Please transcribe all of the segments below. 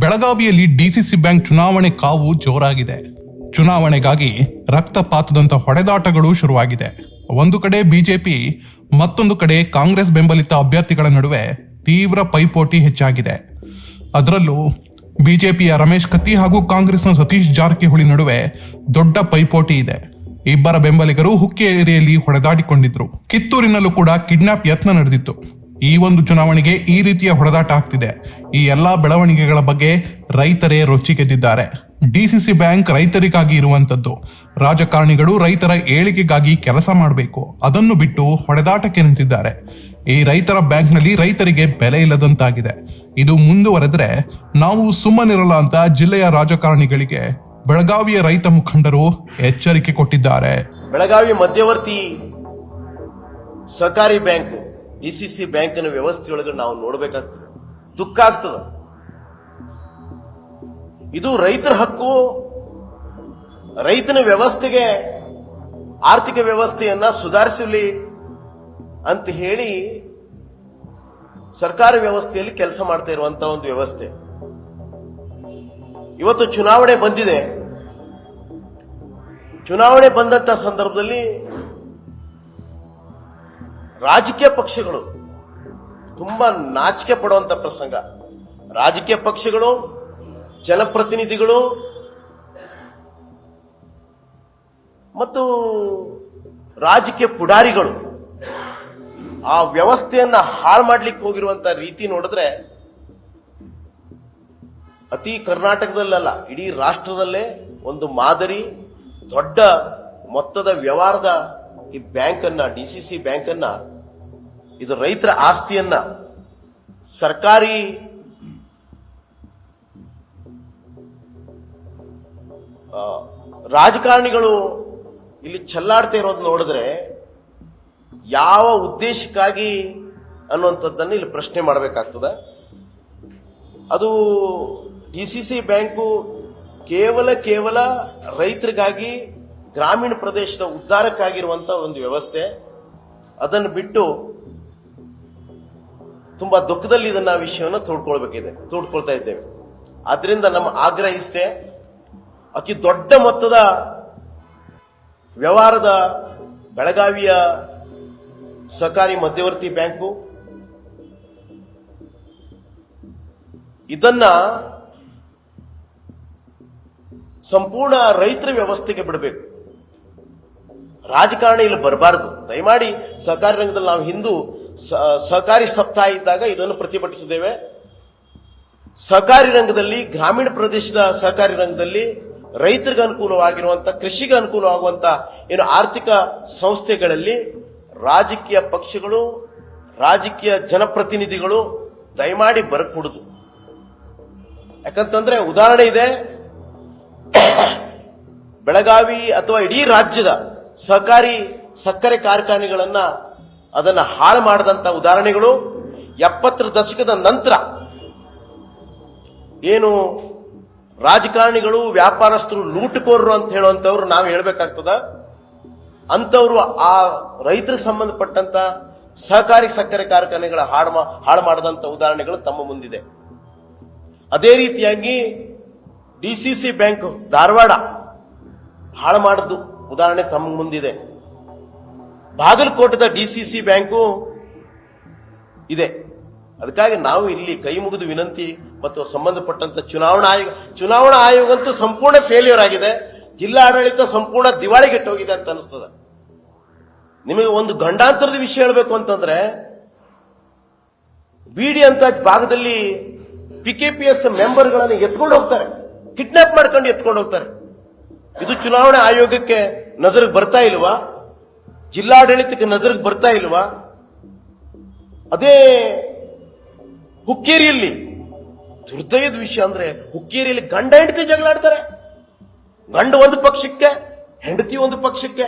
ಬೆಳಗಾವಿಯಲ್ಲಿ DCC bank ಚುನಾವಣೆ ಕಾವು ಜೋರಾಗಿದೆ. ಚುನಾವಣೆಗಾಗಿ ರಕ್ತಪಾತದಂತ ಹೊಡೆದಾಟಗಳು ಶುರುವಾಗಿದೆ. ಒಂದು ಕಡೆ ಬಿಜೆಪಿ, ಮತ್ತೊಂದು ಕಡೆ ಕಾಂಗ್ರೆಸ್ ಬೆಂಬಲಿತ ಅಭ್ಯರ್ಥಿಗಳ ನಡುವೆ ತೀವ್ರ ಪೈಪೋಟಿ ಹೆಚ್ಚಾಗಿದೆ. ಅದರಲ್ಲೂ ಬಿಜೆಪಿಯ ರಮೇಶ್ ಕತ್ತಿ ಹಾಗೂ ಕಾಂಗ್ರೆಸ್ನ ಸತೀಶ್ ಜಾರಕಿಹೊಳಿ ನಡುವೆ ದೊಡ್ಡ ಪೈಪೋಟಿ ಇದೆ. ಇಬ್ಬರ ಬೆಂಬಲಿಗರು ಹುಕ್ಕೇರಿಯಲ್ಲಿ ಹೊಡೆದಾಡಿಕೊಂಡಿದ್ರು. ಕಿತ್ತೂರಿನಲ್ಲೂ ಕೂಡ ಕಿಡ್ನಾಪ್ ಯತ್ನ ನಡೆದಿತ್ತು. ಈ ಒಂದು ಚುನಾವಣೆಗೆ ಈ ರೀತಿಯ ಹೊಡೆದಾಟ ಆಗ್ತಿದೆ. ಈ ಎಲ್ಲಾ ಬೆಳವಣಿಗೆಗಳ ಬಗ್ಗೆ ರೈತರೇ ರೊಚ್ಚಿಗೆದ್ದಿದ್ದಾರೆ ಡಿಸಿಸಿ ಬ್ಯಾಂಕ್ ರೈತರಿಗಾಗಿ ಇರುವಂತದ್ದು. ರಾಜಕಾರಣಿಗಳು ರೈತರ ಏಳಿಗೆಗಾಗಿ ಕೆಲಸ ಮಾಡಬೇಕು. ಅದನ್ನು ಬಿಟ್ಟು ಹೊಡೆದಾಟಕ್ಕೆ ನಿಂತಿದ್ದಾರೆ. ಈ ರೈತರ ಬ್ಯಾಂಕ್ನಲ್ಲಿ ರೈತರಿಗೆ ಬೆಲೆ ಇಲ್ಲದಂತಾಗಿದೆ. ಇದು ಮುಂದುವರೆದ್ರೆ ನಾವು ಸುಮ್ಮನಿರಲ್ಲ ಅಂತ ಜಿಲ್ಲೆಯ ರಾಜಕಾರಣಿಗಳಿಗೆ ಬೆಳಗಾವಿಯ ರೈತ ಮುಖಂಡರು ಎಚ್ಚರಿಕೆ ಕೊಟ್ಟಿದ್ದಾರೆ. ಬೆಳಗಾವಿ ಮಧ್ಯವರ್ತಿ ಸಹಕಾರಿ ಬ್ಯಾಂಕ್. ಡಿಸಿಸಿ ಬ್ಯಾಂಕಿನ ವ್ಯವಸ್ಥೆಯೊಳಗೆ ನಾವು ನೋಡಬೇಕಾಗ್ತದೆ. ದುಃಖ ಆಗ್ತದ. ಇದು ರೈತರ ಹಕ್ಕು. ರೈತನ ವ್ಯವಸ್ಥೆಗೆ ಆರ್ಥಿಕ ವ್ಯವಸ್ಥೆಯನ್ನ ಸುಧಾರಿಸಲಿ ಅಂತ ಹೇಳಿ ಸರ್ಕಾರ ವ್ಯವಸ್ಥೆಯಲ್ಲಿ ಕೆಲಸ ಮಾಡ್ತಾ ಇರುವಂತ ಒಂದು ವ್ಯವಸ್ಥೆ. ಇವತ್ತು ಚುನಾವಣೆ ಬಂದಿದೆ. ಚುನಾವಣೆ ಬಂದಂತ ಸಂದರ್ಭದಲ್ಲಿ ರಾಜಕೀಯ ಪಕ್ಷಗಳು ತುಂಬಾ ನಾಚಿಕೆ ಪಡುವಂತ ಪ್ರಸಂಗ. ರಾಜಕೀಯ ಪಕ್ಷಗಳು, ಜನಪ್ರತಿನಿಧಿಗಳು, ಮತ್ತು ರಾಜಕೀಯ ಪುಡಾರಿಗಳು ಆ ವ್ಯವಸ್ಥೆಯನ್ನ ಹಾಳು ಮಾಡ್ಲಿಕ್ಕೆ ಹೋಗಿರುವಂತ ರೀತಿ ನೋಡಿದ್ರೆ ಅತಿ ಕರ್ನಾಟಕದಲ್ಲಲ್ಲ, ಇಡೀ ರಾಷ್ಟ್ರದಲ್ಲೇ ಒಂದು ಮಾದರಿ, ದೊಡ್ಡ ಮೊತ್ತದ ವ್ಯವಹಾರದ ಈ ಬ್ಯಾಂಕ್ ಅನ್ನ ಸಿ ಬ್ಯಾಂಕ್ ಅನ್ನ ಇದು ರೈತರ ಆಸ್ತಿಯನ್ನ ಸರ್ಕಾರಿ ರಾಜಕಾರಣಿಗಳು ಇಲ್ಲಿ ಚಲ್ಲಾಡ್ತಾ ಇರೋದು ನೋಡಿದ್ರೆ ಯಾವ ಉದ್ದೇಶಕ್ಕಾಗಿ ಅನ್ನುವಂಥದ್ದನ್ನು ಇಲ್ಲಿ ಪ್ರಶ್ನೆ ಮಾಡಬೇಕಾಗ್ತದೆ. ಅದು ಡಿ ಸಿ ಸಿ ಬ್ಯಾಂಕು ಕೇವಲ ಕೇವಲ ರೈತರಿಗಾಗಿ ಗ್ರಾಮೀಣ ಪ್ರದೇಶದ ಉದ್ಧಾರಕ್ಕಾಗಿರುವಂತ ಒಂದು ವ್ಯವಸ್ಥೆ, ಅದನ್ನು ಬಿಟ್ಟು ತುಂಬಾ ದುಃಖದಲ್ಲಿ ಇದನ್ನ ವಿಷಯವನ್ನು ತೋಡ್ಕೊಳ್ಬೇಕಿದೆ, ತೋಡ್ಕೊಳ್ತಾ ಇದ್ದೇವೆ. ಅದರಿಂದ ನಮ್ಮ ಆಗ್ರಹ ಇಷ್ಟೇ, ಅತಿ ದೊಡ್ಡ ಮೊತ್ತದ ವ್ಯವಹಾರದ ಬೆಳಗಾವಿಯ ಸಹಕಾರಿ ಮಧ್ಯವರ್ತಿ ಬ್ಯಾಂಕು, ಇದನ್ನ ಸಂಪೂರ್ಣ ರೈತರ ವ್ಯವಸ್ಥೆಗೆ ಬಿಡಬೇಕು. ರಾಜಕಾರಣ ಇಲ್ಲಿ ಬರಬಾರದು. ದಯಮಾಡಿ ಸಹಕಾರಿ ರಂಗದಲ್ಲಿ ನಾವು ಹಿಂದೂ ಸಹಕಾರಿ ಸಪ್ತಾಹ ಇದ್ದಾಗ ಇದನ್ನು ಪ್ರತಿಭಟಿಸಿದ್ದೇವೆ. ಸಹಕಾರಿ ರಂಗದಲ್ಲಿ, ಗ್ರಾಮೀಣ ಪ್ರದೇಶದ ಸಹಕಾರಿ ರಂಗದಲ್ಲಿ ರೈತರಿಗೆ ಅನುಕೂಲವಾಗಿರುವಂತ, ಕೃಷಿಗೆ ಅನುಕೂಲವಾಗುವಂತ ಏನು ಆರ್ಥಿಕ ಸಂಸ್ಥೆಗಳಲ್ಲಿ ರಾಜಕೀಯ ಪಕ್ಷಗಳು, ರಾಜಕೀಯ ಜನಪ್ರತಿನಿಧಿಗಳು ದಯಮಾಡಿ ಬರಕೂಡುದು. ಯಾಕಂತಂದ್ರೆ ಉದಾಹರಣೆ ಇದೆ. ಬೆಳಗಾವಿ ಅಥವಾ ಇಡೀ ರಾಜ್ಯದ ಸಹಕಾರಿ ಸಕ್ಕರೆ ಕಾರ್ಖಾನೆಗಳನ್ನ ಅದನ್ನ ಹಾಳು ಮಾಡದಂತ ಉದಾಹರಣೆಗಳು ಎಪ್ಪತ್ತರ ದಶಕದ ನಂತರ ಏನು ರಾಜಕಾರಣಿಗಳು, ವ್ಯಾಪಾರಸ್ಥರು ಲೂಟುಕೋರರು ಅಂತ ಹೇಳುವಂತವ್ರು ನಾವು ಹೇಳಬೇಕಾಗ್ತದ. ಅಂತವ್ರು ಆ ರೈತರಿಗೆ ಸಂಬಂಧಪಟ್ಟಂತ ಸಹಕಾರಿ ಸಕ್ಕರೆ ಕಾರ್ಖಾನೆಗಳ ಹಾಳು ಹಾಳು ಮಾಡದಂತ ಉದಾಹರಣೆಗಳು ತಮ್ಮ ಮುಂದಿದೆ. ಅದೇ ರೀತಿಯಾಗಿ ಡಿಸಿಸಿ ಬ್ಯಾಂಕ್ ಧಾರವಾಡ ಹಾಳು ಮಾಡಿದ್ದು. ಉದಾಹರಣೆ ತಮ್ಮ ಮುಂದಿದೆ. ಬಾಗಲಕೋಟದ ಸಿ ಬ್ಯಾಂಕು ಇದೆ. ಅದಕ್ಕಾಗಿ ನಾವು ಇಲ್ಲಿ ಕೈ ಮುಗಿದು ವಿನಂತಿ ಮತ್ತು ಸಂಬಂಧಪಟ್ಟಂತ ಚುನಾವಣಾ ಆಯೋಗ ಚುನಾವಣಾ ಆಯೋಗ ಅಂತೂ ಸಂಪೂರ್ಣ ಫೇಲ್ಯೂರ್ ಆಗಿದೆ. ಜಿಲ್ಲಾಡಳಿತ ಸಂಪೂರ್ಣ ದಿವಾಳಿಗೆಟ್ಟೋಗಿದೆ ಅಂತ ಅನಿಸ್ತದೆ. ನಿಮಗೆ ಒಂದು ಗಂಡಾಂತರದ ವಿಷಯ ಹೇಳಬೇಕು ಅಂತಂದ್ರೆ, ಬಿಡಿ ಅಂತ ಭಾಗದಲ್ಲಿ ಪಿಕೆಪಿಎಸ್ ಮೆಂಬರ್ಗಳನ್ನು ಎತ್ಕೊಂಡು ಹೋಗ್ತಾರೆ. ಕಿಡ್ನಾಪ್ ಮಾಡ್ಕೊಂಡು ಎತ್ಕೊಂಡು ಹೋಗ್ತಾರೆ. ಇದು ಚುನಾವಣಾ ಆಯೋಗಕ್ಕೆ ನಜರಿಗೆ ಬರ್ತಾ ಇಲ್ವಾ? ಜಿಲ್ಲಾಡಳಿತಕ್ಕೆ ನಜರಿಗೆ ಬರ್ತಾ ಇಲ್ವಾ? ಅದೇ ಹುಕ್ಕೇರಿಯಲ್ಲಿ ದುರ್ದಯದ ವಿಷಯ ಅಂದ್ರೆ ಹುಕ್ಕೇರಿಯಲ್ಲಿ ಗಂಡ ಹೆಂಡತಿ ಜಗಳಾಡ್ತಾರೆ ಗಂಡ ಒಂದು ಪಕ್ಷಕ್ಕೆ, ಹೆಂಡತಿ ಒಂದು ಪಕ್ಷಕ್ಕೆ.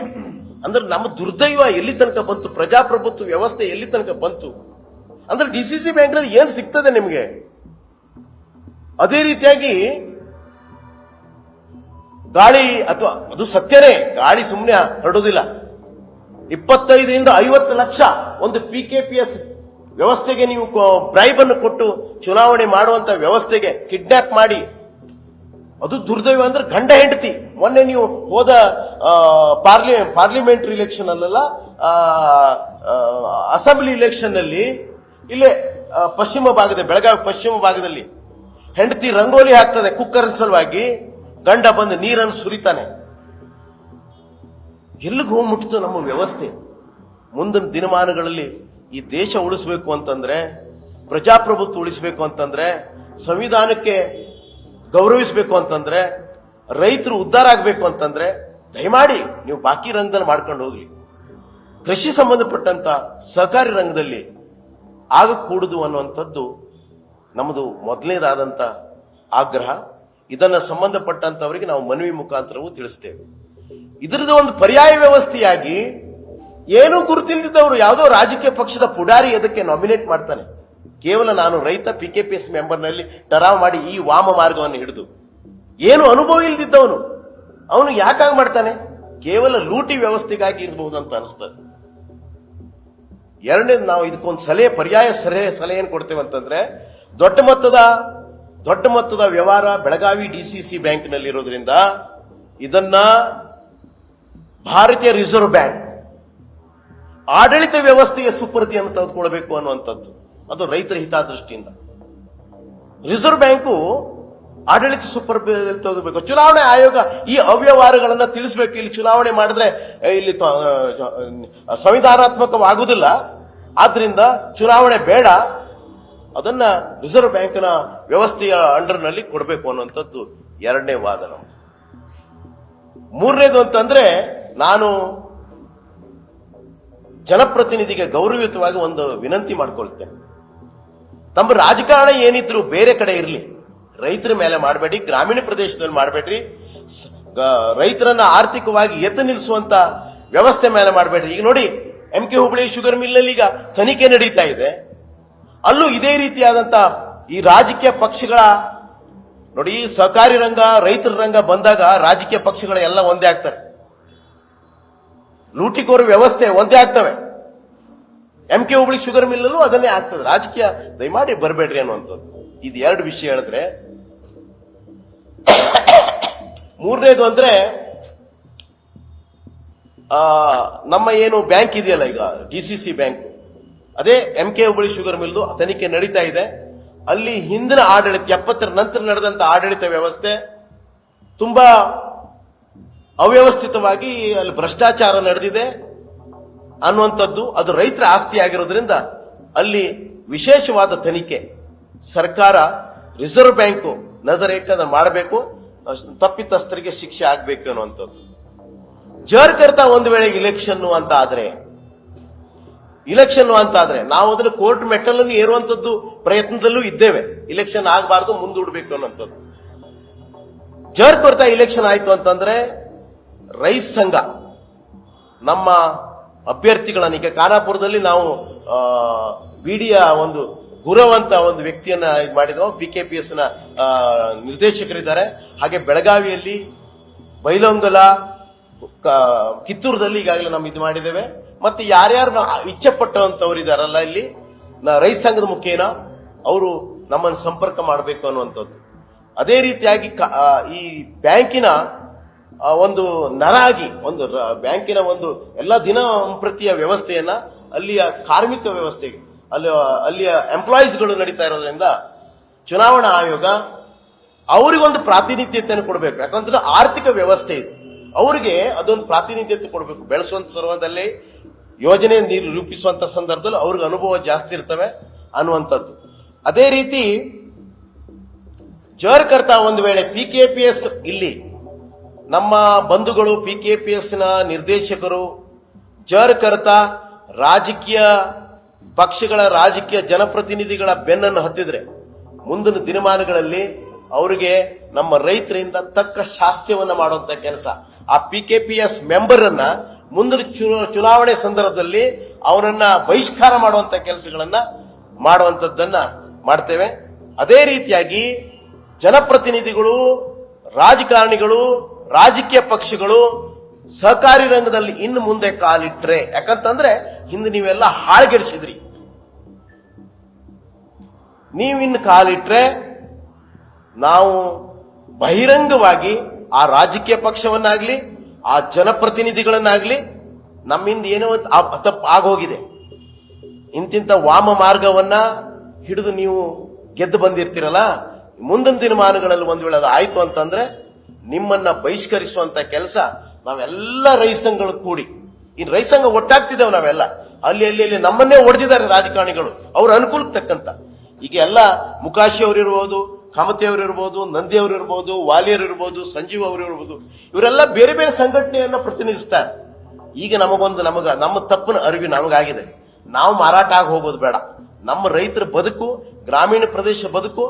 ಅಂದ್ರೆ ನಮ್ಮ ದುರ್ದೈವ ಎಲ್ಲಿ ತನಕ ಬಂತು? ಪ್ರಜಾಪ್ರಭುತ್ವ ವ್ಯವಸ್ಥೆ ಎಲ್ಲಿ ತನಕ ಬಂತು? ಅಂದ್ರೆ ಡಿಸಿಸಿ ಬ್ಯಾಂಕ್ನಲ್ಲಿ ಏನ್ ಸಿಗ್ತದೆ ನಿಮಗೆ? ಅದೇ ರೀತಿಯಾಗಿ ಗಾಳಿ ಅಥವಾ ಅದು ಸತ್ಯನೇ, ಗಾಳಿ ಸುಮ್ಮನೆ ಹರಡೋದಿಲ್ಲ ಇಪ್ಪತ್ತೈದರಿಂದ ಐವತ್ತು ಲಕ್ಷ ಒಂದು ಪಿ ಕೆ ಪಿ ಎಸ್ ವ್ಯವಸ್ಥೆಗೆ ನೀವು ಬ್ರೈಬ್ ಅನ್ನು ಕೊಟ್ಟು ಚುನಾವಣೆ ಮಾಡುವಂತ ವ್ಯವಸ್ಥೆಗೆ ಕಿಡ್ನಾಪ್ ಮಾಡಿ. ಅದು ದುರ್ದೈವ ಅಂದ್ರೆ ಗಂಡ ಹೆಂಡತಿ. ಮೊನ್ನೆ ನೀವು ಹೋದ ಪಾರ್ಲಿ ಪಾರ್ಲಿಮೆಂಟರಿ ಇಲೆಕ್ಷನ್ ಅಲ್ಲಲ್ಲ ಅಸೆಂಬ್ಲಿ ಇಲೆಕ್ಷನ್ ಅಲ್ಲಿ, ಇಲ್ಲೇ ಪಶ್ಚಿಮ ಭಾಗದ, ಬೆಳಗಾವಿ ಪಶ್ಚಿಮ ಭಾಗದಲ್ಲಿ ಹೆಂಡತಿ ರಂಗೋಲಿ ಹಾಕ್ತದೆ ಕುಕ್ಕರ್ ಸಲುವಾಗಿ. ಗಂಡ ಬಂದು ನೀರನ್ನು ಸುರಿತಾನೆ. ಎಲ್ಲಿಗೆ ಹೋಗ್ಬಿಟ್ಟಿತು ನಮ್ಮ ವ್ಯವಸ್ಥೆ? ಮುಂದಿನ ದಿನಮಾನಗಳಲ್ಲಿ ಈ ದೇಶ ಉಳಿಸಬೇಕು ಅಂತಂದ್ರೆ, ಪ್ರಜಾಪ್ರಭುತ್ವ ಉಳಿಸಬೇಕು ಅಂತಂದ್ರೆ, ಸಂವಿಧಾನಕ್ಕೆ ಗೌರವಿಸಬೇಕು ಅಂತಂದ್ರೆ, ರೈತರು ಉದ್ಧಾರ ಆಗಬೇಕು ಅಂತಂದ್ರೆ, ದಯಮಾಡಿ ನೀವು ಬಾಕಿ ರಂಗದಲ್ಲಿ ಮಾಡ್ಕೊಂಡು ಹೋಗ್ಲಿ. ಕೃಷಿ ಸಂಬಂಧಪಟ್ಟಂತ ಸಹಕಾರಿ ರಂಗದಲ್ಲಿ ಆಗಕೂಡುದು ಅನ್ನುವಂಥದ್ದು ನಮ್ಮದು ಮೊದಲನೇದಾದಂತ ಆಗ್ರಹ. ಇದನ್ನ ಸಂಬಂಧಪಟ್ಟಂತವರಿಗೆ ನಾವು ಮನವಿ ಮುಖಾಂತರವೂ ತಿಳಿಸ್ತೇವೆ. ಇದರದ ಒಂದು ಪರ್ಯಾಯ ವ್ಯವಸ್ಥೆಯಾಗಿ ಏನೂ ಗುರುತಿಲ್ಲದವರು ಯಾವುದೋ ರಾಜಕೀಯ ಪಕ್ಷದ ಪುಡಾರಿ ಅದಕ್ಕೆ ನಾಮಿನೇಟ್ ಮಾಡ್ತಾನೆ. ಕೇವಲ ನಾನು ರೈತ ಪಿ ಕೆ ಪಿ ಎಸ್ ಮೆಂಬರ್ನಲ್ಲಿ ಟರಾವ್ ಮಾಡಿ ಈ ವಾಮ ಮಾರ್ಗವನ್ನು ಹಿಡಿದು. ಏನು ಅನುಭವ ಇಲ್ದಿದ್ದವನು. ಅವನು ಯಾಕಾಗಿ ಮಾಡ್ತಾನೆ? ಕೇವಲ ಲೂಟಿ ವ್ಯವಸ್ಥೆಗಾಗಿ ಇರಬಹುದು ಅಂತ ಅನಿಸ್ತದೆ. ಎರಡನೇದು ನಾವು ಇದಕ್ಕೊಂದು ಸಲಹೆ, ಪರ್ಯಾಯ ಸಲಹೆ ಏನು ಕೊಡ್ತೇವೆ ಅಂತಂದ್ರೆ ದೊಡ್ಡ ಮೊತ್ತದ ದೊಡ್ಡ ಮೊತ್ತದ ವ್ಯವಹಾರ ಬೆಳಗಾವಿ ಡಿಸಿಸಿ ಬ್ಯಾಂಕ್ನಲ್ಲಿರೋದ್ರಿಂದ ಇದನ್ನ ಭಾರತೀಯ ರಿಸರ್ವ್ ಬ್ಯಾಂಕ್ ಆಡಳಿತ ವ್ಯವಸ್ಥೆಯ ಸುಪ್ರತಿಯನ್ನು ತೆಗೆದುಕೊಳ್ಬೇಕು ಅನ್ನುವಂಥದ್ದು. ಅದು ರೈತರ ಹಿತದೃಷ್ಟಿಯಿಂದ. ರಿಸರ್ವ್ ಬ್ಯಾಂಕು ಆಡಳಿತ ಸೂಪರ್ ತೆಗೆದುಬೇಕು ಚುನಾವಣೆ ಆಯೋಗ ಈ ಅವ್ಯವಹಾರಗಳನ್ನ ತಿಳಿಸಬೇಕು. ಇಲ್ಲಿ ಚುನಾವಣೆ ಮಾಡಿದ್ರೆ ಇಲ್ಲಿ ಸಂವಿಧಾನಾತ್ಮಕವಾಗುವುದಿಲ್ಲ. ಆದ್ರಿಂದ ಚುನಾವಣೆ ಬೇಡ. ಅದನ್ನ ರಿಸರ್ವ್ ಬ್ಯಾಂಕ್ನ ವ್ಯವಸ್ಥೆಯ ಅಂಡರ್ನಲ್ಲಿ ಕೊಡಬೇಕು ಅನ್ನುವಂಥದ್ದು ಎರಡನೇ ವಾದ ನಮ್ದು ಮೂರನೇದು ಅಂತಂದ್ರೆ, ನಾನು ಜನಪ್ರತಿನಿಧಿಗೆ ಗೌರವಯುತವಾಗಿ ಒಂದು ವಿನಂತಿ ಮಾಡ್ಕೊಳ್ತೇನೆ. ತಮ್ಮ ರಾಜಕಾರಣ ಏನಿದ್ರು ಬೇರೆ ಕಡೆ ಇರಲಿ. ರೈತರ ಮೇಲೆ ಮಾಡಬೇಡಿ, ಗ್ರಾಮೀಣ ಪ್ರದೇಶದಲ್ಲಿ ಮಾಡಬೇಡ್ರಿ. ರೈತರನ್ನ ಆರ್ಥಿಕವಾಗಿ ಎತ್ತ ನಿಲ್ಲಿಸುವಂತ ವ್ಯವಸ್ಥೆ ಮೇಲೆ ಮಾಡಬೇಡ್ರಿ. ಈಗ ನೋಡಿ ಎಂ ಕೆ ಹುಬ್ಳಿ ಶುಗರ್ ಮಿಲ್ನಲ್ಲಿ ಈಗ ತನಿಖೆ ನಡೀತಾ ಇದೆ. ಅಲ್ಲೂ ಇದೇ ರೀತಿಯಾದಂತ ಈ ರಾಜಕೀಯ ಪಕ್ಷಗಳ ನೋಡಿ ಸಹಕಾರಿ ರಂಗ, ರೈತರ ರಂಗ ಬಂದಾಗ ರಾಜಕೀಯ ಪಕ್ಷಗಳ ಎಲ್ಲ ಒಂದೇ ಆಗ್ತವೆ. ಲೂಟಿಕೋರ ವ್ಯವಸ್ಥೆ ಒಂದೇ ಆಗ್ತವೆ. ಎಂ ಕೆ ಹುಬ್ಳಿ ಶುಗರ್ ಮಿಲ್ಲಲ್ಲೂ ಅದನ್ನೇ ಆಗ್ತದೆ. ರಾಜಕೀಯ ದಯಮಾಡಿ ಬರಬೇಡ್ರಿ ಅನ್ನುವಂಥದ್ದು. ಇದು ಎರಡು ವಿಷಯ ಹೇಳಿದ್ರೆ, ಮೂರನೇದು ಅಂದ್ರೆ ನಮ್ಮ ಏನು ಬ್ಯಾಂಕ್ ಇದೆಯಲ್ಲ ಈಗ, ಡಿ ಸಿ ಸಿ ಬ್ಯಾಂಕ್. ಅದೇ ಎಂ ಕೆ ಹುಬ್ಬಳ್ಳಿ ಶುಗರ್ ಮಿಲ್ದು ತನಿಖೆ ನಡೀತಾ ಇದೆ. ಅಲ್ಲಿ ಹಿಂದಿನ ಆಡಳಿತ, ಎಪ್ಪತ್ತರ ನಂತರ ನಡೆದಂತ ಆಡಳಿತ ವ್ಯವಸ್ಥೆ ತುಂಬಾ ಅವ್ಯವಸ್ಥಿತವಾಗಿ ಅಲ್ಲಿ ಭ್ರಷ್ಟಾಚಾರ ನಡೆದಿದೆ ಅನ್ನುವಂಥದ್ದು, ಅದು ರೈತರ ಆಸ್ತಿ ಆಗಿರೋದ್ರಿಂದ ಅಲ್ಲಿ ವಿಶೇಷವಾದ ತನಿಖೆ ಸರ್ಕಾರ ರಿಸರ್ವ್ ಬ್ಯಾಂಕು ನಜರೇಟ್ ಮಾಡಬೇಕು, ತಪ್ಪಿತಸ್ಥರಿಗೆ ಶಿಕ್ಷೆ ಆಗಬೇಕು ಅನ್ನುವಂಥದ್ದು. ಜರ್ಕರ್ತ ಒಂದು ವೇಳೆ ಇಲೆಕ್ಷನ್ ಅಂತ ಆದ್ರೆ ಇಲೆಕ್ಷನ್ ಅಂತ ಆದ್ರೆ ನಾವು ಅದನ್ನು ಕೋರ್ಟ್ ಮೆಟ್ಟಲನ್ನು ಏರುವಂತದ್ದು ಪ್ರಯತ್ನದಲ್ಲೂ ಇದ್ದೇವೆ. ಇಲೆಕ್ಷನ್ ಆಗಬಾರ್ದು, ಮುಂದೂಡಬೇಕು ಅನ್ನುವಂಥದ್ದು ಬರ್ತಾ ಇಲೆಕ್ಷನ್ ಆಯ್ತು ಅಂತಂದ್ರೆ ರೈಸ್ ಸಂಘ, ನಮ್ಮ ಅಭ್ಯರ್ಥಿಗಳನ್ನ ಈಗ ಖಾನಾಪುರದಲ್ಲಿ ನಾವು ಬಿಡಿಯ ಒಂದು ಗುರವಂತ ಒಂದು ವ್ಯಕ್ತಿಯನ್ನ ಇದು ಮಾಡಿದ್ವು ಪಿ ಕೆ ಪಿ ಎಸ್ನ ನಿರ್ದೇಶಕರಿದ್ದಾರೆ. ಹಾಗೆ ಬೆಳಗಾವಿಯಲ್ಲಿ ಬೈಲೊಂಗಲ ಕಿತ್ತೂರದಲ್ಲಿ ಈಗಾಗಲೇ ನಾವು ಇದು ಮಾಡಿದ್ದೇವೆ. ಮತ್ತೆ ಯಾರ್ಯಾರು ಇಚ್ಛೆ ಪಟ್ಟವಂತವ್ರು ಇದಾರಲ್ಲ ಇಲ್ಲಿ ರೈತ ಸಂಘದ ಮುಖೇನ ಅವರು ನಮ್ಮನ್ನು ಸಂಪರ್ಕ ಮಾಡಬೇಕು ಅನ್ನುವಂಥದ್ದು. ಅದೇ ರೀತಿಯಾಗಿ ಈ ಬ್ಯಾಂಕಿನ ಒಂದು ನರಾಗಿ ಒಂದು ಬ್ಯಾಂಕಿನ ಒಂದು ಎಲ್ಲ ದಿನ ಪ್ರತಿಯ ವ್ಯವಸ್ಥೆಯನ್ನ ಅಲ್ಲಿಯ ಕಾರ್ಮಿಕ ವ್ಯವಸ್ಥೆ, ಅಲ್ಲಿ, ಅಲ್ಲಿಯ ಎಂಪ್ಲಾಯೀಸ್ಗಳು ನಡೀತಾ ಇರೋದ್ರಿಂದ ಚುನಾವಣಾ ಆಯೋಗ ಅವರಿಗೊಂದು ಪ್ರಾತಿನಿಧ್ಯತೆಯನ್ನು ಕೊಡಬೇಕು. ಯಾಕಂದ್ರೆ ಆರ್ಥಿಕ ವ್ಯವಸ್ಥೆ ಇದೆ. ಅವರಿಗೆ ಅದೊಂದು ಪ್ರಾತಿನಿಧ್ಯತೆ ಕೊಡಬೇಕು. ಬೆಳೆಸುವಂತ ಸರ್ವದಲ್ಲಿ ಯೋಜನೆ ನೀರು ರೂಪಿಸುವಂತ ಸಂದರ್ಭದಲ್ಲಿ ಅವ್ರಿಗೆ ಅನುಭವ ಜಾಸ್ತಿ ಇರ್ತವೆ ಅನ್ನುವಂಥದ್ದು. ಅದೇ ರೀತಿ ಜರ್ಕರ್ತ ಒಂದು ವೇಳೆ ಪಿ ಕೆ ಪಿ ಎಸ್ ಇಲ್ಲಿ ನಮ್ಮ ಬಂಧುಗಳು ಪಿ ಕೆ ಪಿ ಎಸ್ನ ನಿರ್ದೇಶಕರು ಜರ್ಕರ್ತ ರಾಜಕೀಯ ಪಕ್ಷಗಳ ರಾಜಕೀಯ ಜನಪ್ರತಿನಿಧಿಗಳ ಬೆನ್ನನ್ನು ಹತ್ತಿದ್ರೆ ಮುಂದಿನ ದಿನಮಾನಗಳಲ್ಲಿ ಅವರಿಗೆ ನಮ್ಮ ರೈತರಿಂದ ತಕ್ಕ ಶಾಸ್ತ್ರವನ್ನು ಮಾಡುವಂತ ಕೆಲಸ. ಆ P K P S member ಅನ್ನ ಮುಂದಿನ ಚುನಾವಣೆ ಸಂದರ್ಭದಲ್ಲಿ ಅವನನ್ನ ಬಹಿಷ್ಕಾರ ಮಾಡುವಂತ ಕೆಲಸಗಳನ್ನ ಮಾಡುವಂತದ್ದನ್ನ ಮಾಡ್ತೇವೆ. ಅದೇ ರೀತಿಯಾಗಿ ಜನಪ್ರತಿನಿಧಿಗಳು, ರಾಜಕಾರಣಿಗಳು, ರಾಜಕೀಯ ಪಕ್ಷಗಳು ಸಹಕಾರಿ ರಂಗದಲ್ಲಿ ಇನ್ನು ಮುಂದೆ ಕಾಲಿಟ್ರೆ, ಯಾಕಂತಂದ್ರೆ ಹಿಂದೆ ನೀವೆಲ್ಲ ಹಾಳ್ಗೆಡಿಸಿದ್ರಿ. ನೀವಿನ್ನು ಕಾಲಿಟ್ರೆ ನಾವು ಬಹಿರಂಗವಾಗಿ ಆ ರಾಜಕೀಯ ಪಕ್ಷವನ್ನಾಗ್ಲಿ ಆ ಜನಪ್ರತಿನಿಧಿಗಳನ್ನಾಗ್ಲಿ ನಮ್ಮಿಂದ ಏನೋ ತಪ್ಪು ಆಗೋಗಿದೆ. ಇಂತಿಂತ ವಾಮ ಮಾರ್ಗವನ್ನ ಹಿಡಿದು ನೀವು ಗೆದ್ದು ಬಂದಿರ್ತೀರಲ್ಲ, ಮುಂದಿನ ದಿನಮಾನಗಳಲ್ಲಿ ಒಂದು ವೇಳೆ ಅದು ಆಯ್ತು ಅಂತಂದ್ರೆ ನಿಮ್ಮನ್ನ ಬಹಿಷ್ಕರಿಸುವಂತ ಕೆಲಸ ನಾವೆಲ್ಲ ರೈಸಂಗಳು ಕೂಡಿ ಈ ರೈಸಂಗ ಒಟ್ಟಾಗ್ತಿದ್ದೇವೆ ನಾವೆಲ್ಲ. ಅಲ್ಲಿ ಅಲ್ಲಿ ಅಲ್ಲಿ ನಮ್ಮನ್ನೇ ಒಡೆದಿದ್ದಾರೆ ರಾಜಕಾರಣಿಗಳು. ಅವ್ರ ಅನುಕೂಲಕ್ಕೆ ತಕ್ಕಂತ. ಈಗ ಎಲ್ಲ ಮುಕಾಶಿ ಅವರು ಇರ್ಬೋದು ಕಾಮತಿ ಅವರು ಇರ್ಬೋದು ನಂದಿ ಅವರು ಇರ್ಬೋದು ವಾಲಿಯರ್ ಇರ್ಬೋದು, ಸಂಜೀವ್ ಅವರು ಇರ್ಬೋದು, ಇವರೆಲ್ಲ ಬೇರೆ ಬೇರೆ ಸಂಘಟನೆಯನ್ನ ಪ್ರತಿನಿಧಿಸ್ತಾರೆ. ಈಗ ನಮಗೊಂದು ನಮಗ, ನಮ್ಮ ತಪ್ಪಿನ ಅರಿವು ನಮಗಾಗಿದೆ. ನಾವು ಮಾರಾಟ ಆಗಿ ಹೋಗೋದು ಬೇಡ. ನಮ್ಮ ರೈತರ ಬದುಕು, ಗ್ರಾಮೀಣ ಪ್ರದೇಶ ಬದುಕು,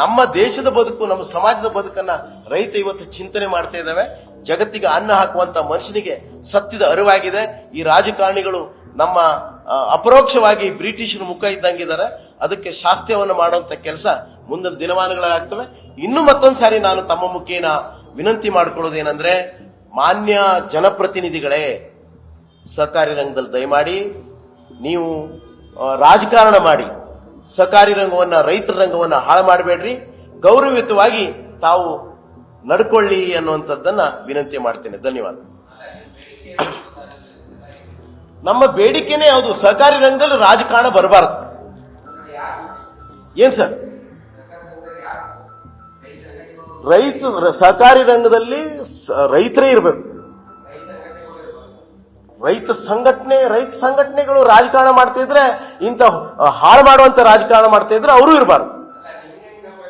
ನಮ್ಮ ದೇಶದ ಬದುಕು, ನಮ್ಮ ಸಮಾಜದ ಬದುಕನ್ನ ರೈತ ಇವತ್ತು ಚಿಂತನೆ ಮಾಡ್ತಾ ಇದ್ದಾವೆ. ಜಗತ್ತಿಗೆ ಅನ್ನ ಹಾಕುವಂತ ಮನುಷ್ಯನಿಗೆ ಸತ್ಯದ ಅರಿವಾಗಿದೆ. ಈ ರಾಜಕಾರಣಿಗಳು ನಮ್ಮ ಅಪರೋಕ್ಷವಾಗಿ ಬ್ರಿಟಿಷರ ಮುಖ ಇದ್ದಂಗಿದ್ದಾರೆ ಅದಕ್ಕೆ ಶಾಸ್ತ್ರವನ್ನು ಮಾಡುವಂತ ಕೆಲಸ ಮುಂದಿನ ದಿನಮಾನಗಳಾಗ್ತವೆ. ಇನ್ನು ಮತ್ತೊಂದು ಸಾರಿ ನಾನು ತಮ್ಮ ಮುಖೇನ ವಿನಂತಿ ಮಾಡ್ಕೊಳ್ಳೋದೇನೆಂದ್ರೆ, ಮಾನ್ಯ ಜನಪ್ರತಿನಿಧಿಗಳೇ, ಸಹಕಾರಿ ರಂಗದಲ್ಲಿ ದಯಮಾಡಿ, ನೀವು ರಾಜಕಾರಣ ಮಾಡಿ, ಸಹಕಾರಿ ರಂಗವನ್ನ, ರೈತರ ರಂಗವನ್ನ ಹಾಳು ಮಾಡಬೇಡ್ರಿ. ಗೌರವಯುತವಾಗಿ ತಾವು ನಡ್ಕೊಳ್ಳಿ ಅನ್ನುವಂಥದ್ದನ್ನ ವಿನಂತಿ ಮಾಡ್ತೇನೆ. ಧನ್ಯವಾದ. ನಮ್ಮ ಬೇಡಿಕೆನೇ ಯಾವುದು? ಸಹಕಾರಿ ರಂಗದಲ್ಲಿ ರಾಜಕಾರಣ ಬರಬಾರದು. ಏನ್ ಸರ್? ರೈತ ಸಹಕಾರಿ ರಂಗದಲ್ಲಿ ರೈತರೇ ಇರಬೇಕು. ರೈತ ಸಂಘಟನೆ, ರೈತ ಸಂಘಟನೆಗಳು ರಾಜಕಾರಣ ಮಾಡ್ತಾ ಇದ್ರೆ ಇಂಥ ಹಾಳು ಮಾಡುವಂತ ರಾಜಕಾರಣ ಮಾಡ್ತಾ ಇದ್ರೆ ಅವರು ಇರಬಾರ್ದು.